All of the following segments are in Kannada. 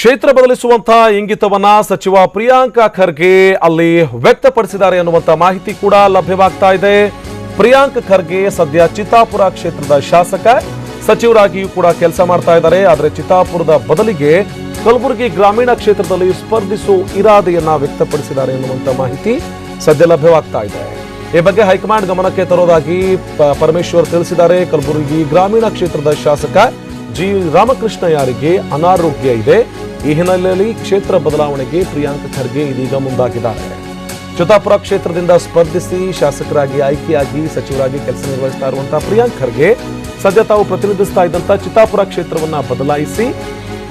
ಕ್ಷೇತ್ರ ಬದಲಿಸುವಂತಹ ಇಂಗಿತವನ್ನ ಸಚಿವ ಪ್ರಿಯಾಂಕ ಖರ್ಗೆ ಅಲ್ಲಿ ವ್ಯಕ್ತಪಡಿಸಿದ್ದಾರೆ ಅನ್ನುವಂತ ಮಾಹಿತಿ ಕೂಡ ಲಭ್ಯವಾಗ್ತಾ ಇದೆ. ಪ್ರಿಯಾಂಕ್ ಖರ್ಗೆ ಸದ್ಯ ಚಿತ್ತಾಪುರ ಕ್ಷೇತ್ರದ ಶಾಸಕ, ಸಚಿವರಾಗಿಯೂ ಕೂಡ ಕೆಲಸ ಮಾಡ್ತಾ ಇದ್ದಾರೆ. ಆದರೆ ಚಿತ್ತಾಪುರದ ಬದಲಿಗೆ ಕಲಬುರಗಿ ಗ್ರಾಮೀಣ ಕ್ಷೇತ್ರದಲ್ಲಿ ಸ್ಪರ್ಧಿಸುವ ಇರಾದೆಯನ್ನ ವ್ಯಕ್ತಪಡಿಸಿದ್ದಾರೆ ಎನ್ನುವಂಥ ಮಾಹಿತಿ ಸದ್ಯ ಲಭ್ಯವಾಗ್ತಾ ಇದೆ. ಈ ಬಗ್ಗೆ ಹೈಕಮಾಂಡ್ ಗಮನಕ್ಕೆ ತರೋದಾಗಿ ಪರಮೇಶ್ವರ್ ತಿಳಿಸಿದ್ದಾರೆ. ಕಲಬುರಗಿ ಗ್ರಾಮೀಣ ಕ್ಷೇತ್ರದ ಶಾಸಕ ಜಿ ರಾಮಕೃಷ್ಣ ಯಾರಿಗೆ ಅನಾರೋಗ್ಯ ಇದೆ. ಈ ಹಿನ್ನೆಲೆಯಲ್ಲಿ ಕ್ಷೇತ್ರ ಬದಲಾವಣೆಗೆ ಪ್ರಿಯಾಂಕ್ ಖರ್ಗೆ ಇದೀಗ ಮುಂದಾಗಿದ್ದಾರೆ. ಚಿತ್ತಾಪುರ ಕ್ಷೇತ್ರದಿಂದ ಸ್ಪರ್ಧಿಸಿ ಶಾಸಕರಾಗಿ ಆಯ್ಕೆಯಾಗಿ ಸಚಿವರಾಗಿ ಕೆಲಸ ನಿರ್ವಹಿಸ್ತಾ ಇರುವಂತಹ ಪ್ರಿಯಾಂಕ್ ಖರ್ಗೆ ಸದ್ಯ ತಾವು ಪ್ರತಿನಿಧಿಸ್ತಾ ಇದ್ದಂತ ಚಿತ್ತಾಪುರ ಕ್ಷೇತ್ರವನ್ನ ಬದಲಾಯಿಸಿ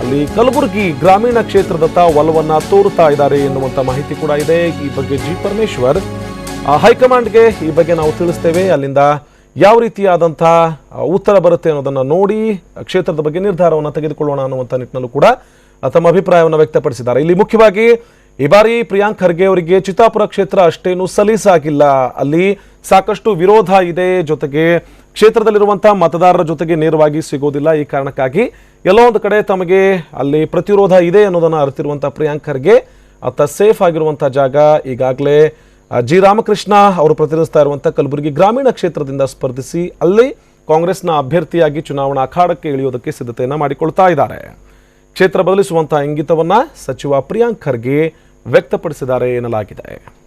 ಅಲ್ಲಿ ಕಲಬುರಗಿ ಗ್ರಾಮೀಣ ಕ್ಷೇತ್ರದತ್ತ ಒಲವನ್ನ ತೋರುತ್ತಾ ಇದ್ದಾರೆ ಎನ್ನುವಂತ ಮಾಹಿತಿ ಕೂಡ ಇದೆ. ಈ ಬಗ್ಗೆ ಜಿ ಪರಮೇಶ್ವರ್ ಹೈಕಮಾಂಡ್ಗೆ ಈ ಬಗ್ಗೆ ನಾವು ತಿಳಿಸ್ತೇವೆ. ಅಲ್ಲಿಂದ ಯಾವ ರೀತಿಯಾದಂತಹ ಉತ್ತರ ಬರುತ್ತೆ ಅನ್ನೋದನ್ನ ನೋಡಿ, ಕ್ಷೇತ್ರದ ಬಗ್ಗೆ ನಿರ್ಧಾರವನ್ನು ತೆಗೆದುಕೊಳ್ಳೋಣ ಅನ್ನುವಂಥ ನಿಟ್ಟಿನಲ್ಲೂ ಕೂಡ ತಮ್ಮ ಅಭಿಪ್ರಾಯವನ್ನು ವ್ಯಕ್ತಪಡಿಸಿದ್ದಾರೆ. ಇಲ್ಲಿ ಮುಖ್ಯವಾಗಿ ಈ ಬಾರಿ ಪ್ರಿಯಾಂಕ್ ಖರ್ಗೆ ಅವರಿಗೆ ಚಿತ್ತಾಪುರ ಕ್ಷೇತ್ರ ಅಷ್ಟೇನು ಸಲೀಸಾಗಿಲ್ಲ. ಅಲ್ಲಿ ಸಾಕಷ್ಟು ವಿರೋಧ ಇದೆ. ಜೊತೆಗೆ ಕ್ಷೇತ್ರದಲ್ಲಿರುವಂತಹ ಮತದಾರರ ಜೊತೆಗೆ ನೇರವಾಗಿ ಸಿಗೋದಿಲ್ಲ ಈ ಕಾರಣಕ್ಕಾಗಿ ಎಲ್ಲೋ ಒಂದು ಕಡೆ ತಮಗೆ ಅಲ್ಲಿ ಪ್ರತಿರೋಧ ಇದೆ ಅನ್ನೋದನ್ನ ಅರಿತಿರುವಂತಹ ಪ್ರಿಯಾಂಕ್ ಖರ್ಗೆ ಆತ ಸೇಫ್ ಆಗಿರುವಂತಹ ಜಾಗ ಈಗಾಗಲೇ ಜಿ ರಾಮಕೃಷ್ಣ ಅವರು ಪ್ರತಿನಿಧಿಸ್ತಾ ಇರುವಂಥ ಕಲಬುರಗಿ ಗ್ರಾಮೀಣ ಕ್ಷೇತ್ರದಿಂದ ಸ್ಪರ್ಧಿಸಿ ಅಲ್ಲಿ ಕಾಂಗ್ರೆಸ್ನ ಅಭ್ಯರ್ಥಿಯಾಗಿ ಚುನಾವಣಾ ಅಖಾಡಕ್ಕೆ ಇಳಿಯೋದಕ್ಕೆ ಸಿದ್ಧತೆಯನ್ನು ಮಾಡಿಕೊಳ್ತಾ ಇದ್ದಾರೆ. ಕ್ಷೇತ್ರ ಬದಲಿಸುವಂತಹ ಇಂಗಿತವನ್ನ ಸಚಿವ ಪ್ರಿಯಾಂಕ್ ಖರ್ಗೆ ವ್ಯಕ್ತಪಡಿಸಿದ್ದಾರೆ ಎನ್ನಲಾಗಿದೆ.